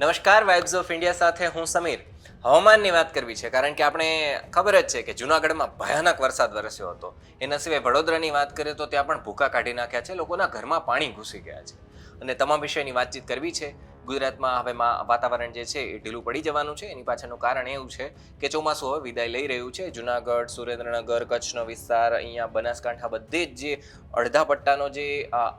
નમસ્કાર vibes of India સાથે હું સમીર. હવામાનની વાત કરવી છે, કારણ કે આપણે ખબર જ છે કે જુનાગઢમાં ભયાનક વરસાદ વરસ્યો હતો. એના સિવાય વડોદરાની વાત કરીએ તો ત્યાં પણ ભૂકા કાઢી નાખ્યા છે, લોકોના ઘરમાં પાણી ઘૂસી ગયા છે. અને તમામ વિષયની વાતચીત કરવી છે. ગુજરાતમાં હવે વાતાવરણ જે છે એ ઢીલું પડી જવાનું છે. એની પાછળનું કારણ એવું છે કે ચોમાસું હવે વિદાય લઈ રહ્યું છે. જુનાગઢ, સુરેન્દ્રનગર, કચ્છનો વિસ્તાર, અહીંયા બનાસકાંઠા બધે જ જે અડધા પટ્ટાનો જે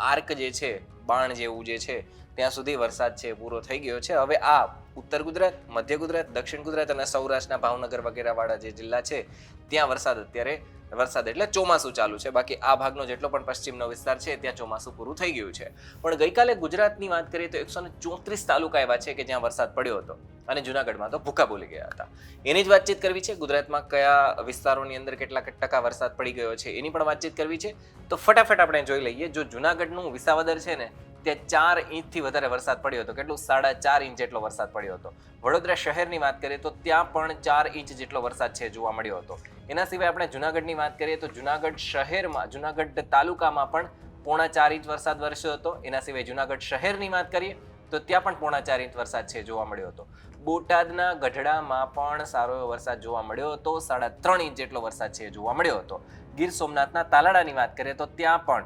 આર્ક જે છે, બાણ જેવું જે છે ત્યાં સુધી વરસાદ છે પૂરો થઈ ગયો છે. હવે આ ઉત્તર ગુજરાત, મધ્ય ગુજરાત, દક્ષિણ ગુજરાત અને સૌરાષ્ટ્રના ભાવનગર વગેરે વાળા જે જિલ્લા છે, ત્યાં વરસાદ અત્યારે, વરસાદ એટલે ચોમાસું ચાલુ છે. બાકી આ ભાગનો જેટલો પણ પશ્ચિમનો વિસ્તાર છે, ત્યાં ચોમાસું પૂરું થઈ ગયું છે. પણ ગઈકાલે ગુજરાતની વાત કરીએ તો એકસો ચોત્રીસ તાલુકા એવા છે કે જ્યાં વરસાદ પડ્યો હતો અને જુનાગઢમાં તો ભૂખા બોલી ગયા હતા. એની જ વાતચીત કરવી છે. ગુજરાતમાં કયા વિસ્તારોની અંદર કેટલા ટકા વરસાદ પડી ગયો છે એની પણ વાતચીત કરવી છે. તો ફટાફટ આપણે જોઈ લઈએ. જો જુનાગઢનું વિસાવદર છે ને ત્યાં ચાર ઇંચથી વધારે વરસાદ પડ્યો હતો. કેટલું? સાડા ચાર ઇંચ જેટલો વરસાદ પડ્યો હતો. વડોદરા શહેરની વાત કરીએ તો ત્યાં પણ ચાર ઇંચ જેટલો વરસાદ છે જોવા મળ્યો હતો. એના સિવાય આપણે જુનાગઢની વાત કરીએ તો જુનાગઢ શહેરમાં, જુનાગઢ તાલુકામાં પણ પોણા ચાર ઇંચ વરસાદ વરસ્યો હતો. એના સિવાય જુનાગઢ શહેરની વાત કરીએ તો ત્યાં પણ પોણા ચાર ઇંચ વરસાદ છે જોવા મળ્યો હતો. બોટાદના ગઢડામાં પણ સારો એવો વરસાદ જોવા મળ્યો હતો. સાડા ત્રણ ઇંચ જેટલો વરસાદ છે જોવા મળ્યો હતો. ગીર સોમનાથના તાલાડાની વાત કરીએ તો ત્યાં પણ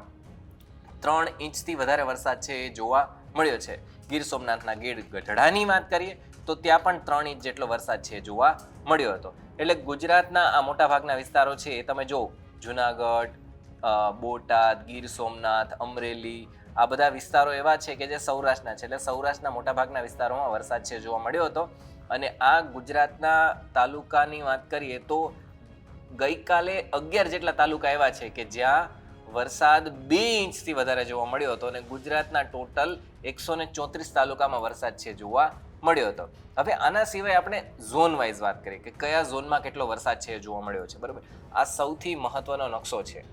ત્રણ ઇંચથી વધારે વરસાદ છે એ જોવા મળ્યો છે. ગીર સોમનાથના ગીર ગઢડાની વાત કરીએ, તો ત્યાં પણ ત્રણ ઇંચ જેટલો વરસાદ છે જોવા મળ્યો હતો. એટલે ગુજરાતના આ મોટાભાગના વિસ્તારો છે એ તમે જો જુનાગઢ બોટાદ, ગીર સોમનાથ, અમરેલી, આ બધા વિસ્તારો એવા છે કે જે સૌરાષ્ટ્રના છે. એટલે સૌરાષ્ટ્રના મોટા ભાગના વિસ્તારોમાં વરસાદ છે જોવા મળ્યો હતો. અને આ ગુજરાતના તાલુકાની વાત કરીએ તો ગઈકાલે અગિયાર જેટલા તાલુકા એવા છે કે જ્યાં વરસાદ બે ઇંચથી વધારે જોવા મળ્યો હતો અને ગુજરાતના ટોટલ એકસો ને ચોત્રીસ તાલુકામાં વરસાદ છે જોવા મળ્યો હતો. હવે આના સિવાય આપણે ઝોન વાઇઝ વાત કરીએ કે કયા ઝોનમાં કેટલો વરસાદ છે જોવા મળ્યો છે, બરાબર? આ સૌથી મહત્વનો નકશો છે.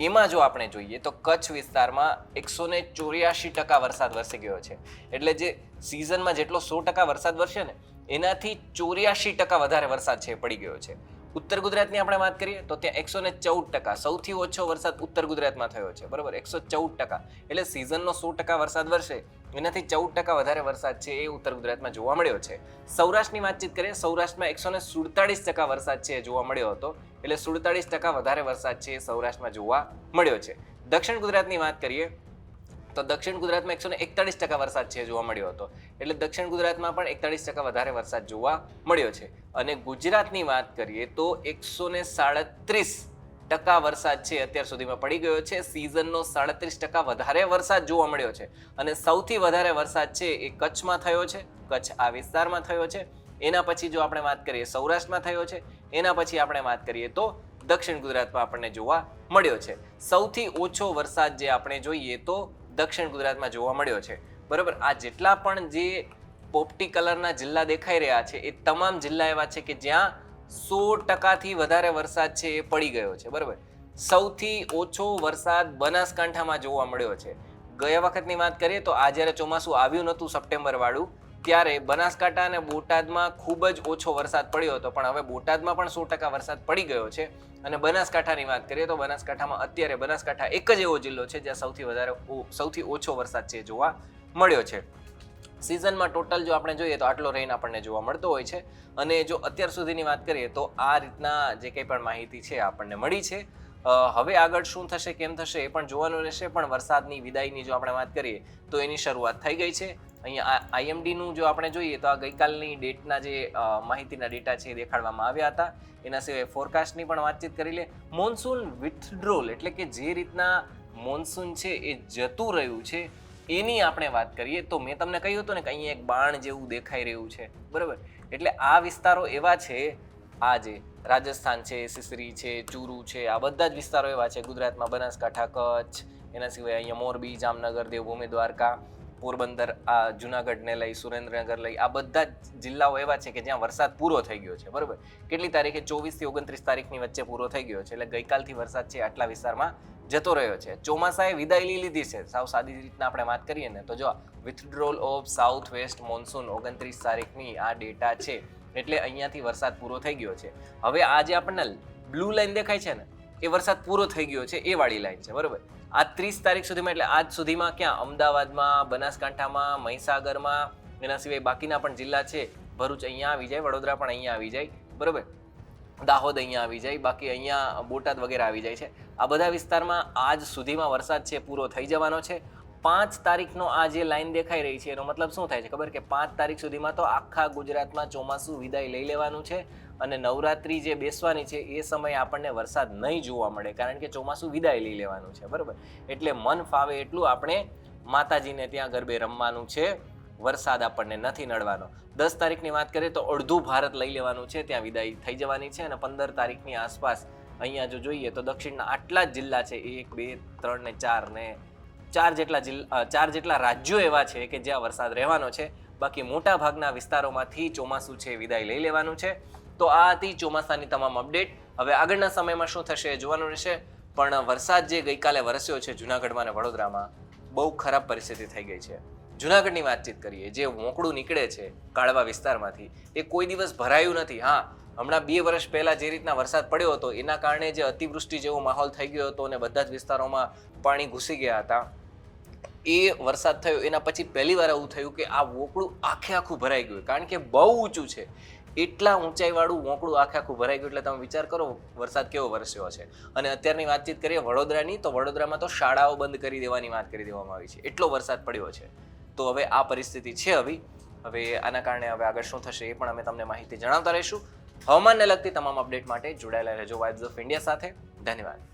એમાં જો આપણે જોઈએ તો કચ્છ વિસ્તારમાં એકસો ને ચોર્યાસી ટકા વરસાદ વરસી ગયો છે. એટલે જે સિઝનમાં જેટલો સો ટકા વરસાદ વરસે ને, એનાથી ચોર્યાસી ટકા વધારે વરસાદ છે પડી ગયો છે. ઉત્તર ગુજરાતની આપણે વાત કરીએ તો ત્યાં એકસો ને ચૌદ ટકા, સૌથી ઓછો વરસાદ ઉત્તર ગુજરાતમાં થયો છે. બરાબર? એકસો ચૌદ ટકા. એટલે સિઝનનો સો ટકા વરસાદ વરસે. એનાથી ચૌદ ટકા વધારે વરસાદ છે એ ઉત્તર ગુજરાતમાં જોવા મળ્યો છે. સૌરાષ્ટ્રની વાતચીત કરીએ, સૌરાષ્ટ્રમાં એકસો ને સુડતાળીસ ટકા વરસાદ છે એ જોવા મળ્યો હતો. એટલે સુડતાળીસ ટકા વધારે વરસાદ છે એ સૌરાષ્ટ્રમાં જોવા મળ્યો છે. દક્ષિણ ગુજરાતની વાત કરીએ તો દક્ષિણ ગુજરાતમાં એકસો એકતાળીસ ટકા વરસાદ છે જોવા મળ્યો હતો. એટલે દક્ષિણ ગુજરાતમાં પણ એકતાળીસ ટકા વધારે વરસાદ જોવા મળ્યો છે. અને ગુજરાતની વાત કરીએ તો એકસો ને સાડત્રીસ ટકા વરસાદ છે અત્યાર સુધીમાં પડી ગયો છે. સિઝનનો સાડત્રીસ ટકા વધારે વરસાદ જોવા મળ્યો છે. અને સૌથી વધારે વરસાદ છે એ કચ્છમાં થયો છે. કચ્છ આ વિસ્તારમાં થયો છે. એના પછી જો આપણે વાત કરીએ સૌરાષ્ટ્રમાં થયો છે. એના પછી આપણે વાત કરીએ તો દક્ષિણ ગુજરાતમાં આપણને જોવા મળ્યો છે. સૌથી ઓછો વરસાદ જે આપણે જોઈએ તો દક્ષિણ ગુજરાતમાં જોવા મળ્યો છે. બરાબર, આ જેટલા પણ જે પોપટી કલરના જિલ્લા દેખાઈ રહ્યા છે, એ તમામ જિલ્લા એવા છે કે જ્યાં સો ટકાથી વધારે વરસાદ છે એ પડી ગયો છે, બરાબર? સૌથી ઓછો વરસાદ બનાસકાંઠામાં જોવા મળ્યો છે. ગયા વખતની વાત કરીએ તો આ જ્યારે ચોમાસું આવ્યું નહોતું સપ્ટેમ્બર વાળું ત્યારે બનાસકાંઠા અને બોટાદમાં ખૂબ જ ઓછો વરસાદ પડ્યો હતો, પણ હવે બોટાદમાં પણ સો ટકા વરસાદ પડી ગયો છે. અને બનાસકાંઠાની વાત કરીએ તો બનાસકાંઠામાં અત્યારે બનાસકાંઠા એક જ એવો જિલ્લો છે, જ્યાં સૌથી વધારે સૌથી ઓછો વરસાદ છે જોવા મળ્યો છે. સિઝનમાં ટોટલ જો આપણે જોઈએ તો આટલો રેન આપણને જોવા મળતો હોય છે. અને જો અત્યાર સુધીની વાત કરીએ તો આ રીતના જે કંઈ પણ માહિતી છે આપણને મળી છે. હવે આગળ શું થશે, કેમ થશે, એ પણ જોવાનું રહેશે. પણ વરસાદની વિદાયની જો આપણે વાત કરીએ, તો એની શરૂઆત થઈ ગઈ છે. અહીંયા આઈએમડીનું જો આપણે જોઈએ, તો આ ગઈકાલની ડેટના જે માહિતીના ડેટા છે એ દેખાડવામાં આવ્યા હતા. એના સિવાય ફોરકાસ્ટની પણ વાતચીત કરી લે. મોન્સૂન વિથડ્રોલ એટલે કે જે રીતના મોન્સૂન છે એ જતું રહ્યું છે, એની આપણે વાત કરીએ, તો મેં તમને કહ્યું હતું ને કે અહીંયા એક બાણ જેવું દેખાઈ રહ્યું છે. બરાબર? એટલે આ વિસ્તારો એવા છે આ જે રાજસ્થાન છે, સિસરી છે, ચૂરુ છે, આ બધા જ વિસ્તારો એવા છે, ગુજરાતમાં બનાસકાંઠા, કચ્છ, એના સિવાય અહીંયા મોરબી, જામનગર, દેવભૂમિ, દ્વારકા, પોરબંદર, આ જુનાગઢને લઈ, સુરેન્દ્રનગર લઈ, આ બધા જ જિલ્લાઓ એવા છે કે જ્યાં વરસાદ પૂરો થઈ ગયો છે, બરાબર? કેટલી તારીખે? ચોવીસથી ઓગણત્રીસ તારીખની વચ્ચે પૂરો થઈ ગયો છે, એટલે ગઈકાલથી વરસાદ છે, આટલા વિસ્તારમાં જતો રહ્યો છે. ચોમાસાએ વિદાય લઈ લીધી છે. સાવ સાદી રીતના આપણે વાત કરીએ ને, તો જો withdrawal of south west monsoon ઓગણત્રીસ તારીખની આ ડેટા છે એટલે અહીંયાથી વરસાદ પૂરો થઈ ગયો છે. હવે આ જે આપણને બ્લુ લાઈન દેખાય છે ને, એ વરસાદ પૂરો થઈ ગયો છે, એ વાળી લાઈન છે, બરોબર? આ ત્રીસ તારીખ સુધીમાં, એટલે આજ સુધીમાં ક્યાં? અમદાવાદમાં, બનાસકાંઠામાં, મહીસાગરમાં, એના સિવાય બાકીના પણ જિલ્લા છે. ભરૂચ અહીંયા આવી જાય, વડોદરા પણ અહીંયા આવી જાય, બરોબર? દાહોદ અહીંયા આવી જાય, બાકી અહીંયા બોટાદ વગેરે આવી જાય છે. આ બધા વિસ્તારમાં આજ સુધીમાં વરસાદ છે, પૂરો થઈ જવાનો છે. પાંચ તારીખનો આ જે લાઈન દેખાઈ રહી છે, એનો મતલબ શું થાય છે? ખબર કે પાંચ તારીખ સુધીમાં તો આખા ગુજરાતમાં ચોમાસું વિદાય લઈ લેવાનું છે અને નવરાત્રી જે બેસવાની છે, એ સમયે આપણને વરસાદ નહીં જોવા મળે કારણ કે ચોમાસું વિદાય લઈ લેવાનું છે, બરાબર? એટલે મન ફાવે એટલું આપણે માતાજીને ત્યાં ગરબે રમવાનું છે, વરસાદ આપણને નથી નડવાનો. દસ તારીખની વાત કરીએ તો અડધું ભારત લઈ લેવાનું છે, ત્યાં વિદાય થઈ જવાની છે અને પંદર તારીખની આસપાસ અહીંયા જો જોઈએ તો દક્ષિણના આટલા જ જિલ્લા છે, એક, બે, ત્રણ ને ચાર ને ચાર જેટલા જિલ્લા ચાર જેટલા રાજ્યો એવા છે કે જ્યાં વરસાદ રહેવાનો છે. બાકી મોટા ભાગના વિસ્તારોમાંથી ચોમાસું છે વિદાય લઈ લેવાનું છે. તો આ હતી ચોમાસાની તમામ અપડેટ. હવે આગળના સમયમાં શું થશે એ જોવાનું રહેશે. પણ વરસાદ જે ગઈકાલે વરસ્યો છે જુનાગઢમાં અને વડોદરામાં, બહુ ખરાબ પરિસ્થિતિ થઈ ગઈ છે. જુનાગઢની વાતચીત કરીએ, જે મોકળું નીકળે છે કાળવા વિસ્તારમાંથી, એ કોઈ દિવસ ભરાયું નથી. હા, હમણાં બે વર્ષ પહેલાં જે રીતના વરસાદ પડ્યો હતો, એના કારણે જે અતિવૃષ્ટિ જેવો માહોલ થઈ ગયો હતો અને બધા જ વિસ્તારોમાં પાણી ઘૂસી ગયા હતા. એ વરસાદ થયો, એના પછી પહેલી વાર એવું થયું કે આ વોકળું આખે આખું ભરાઈ ગયું. કારણ કે બહુ ઊંચું છે. એટલા ઊંચાઈવાળું વોકળું આખે આખું ભરાઈ ગયું એટલે તમે વિચાર કરો વરસાદ કેવો વરસ્યો છે. અને અત્યારની વાતચીત કરીએ વડોદરાની, તો વડોદરામાં તો શાળાઓ બંધ કરી દેવાની વાત કરી દેવામાં આવી છે. એટલો વરસાદ પડ્યો છે. તો હવે આ પરિસ્થિતિ છે હવે હવે આના કારણે હવે આગળ શું થશે એ પણ અમે તમને માહિતી જણાવતા રહીશું. હવામાનને લગતી તમામ અપડેટ માટે જોડાયેલા રહેજો વાઇબ્સ ઓફ ઇન્ડિયા સાથે. ધન્યવાદ.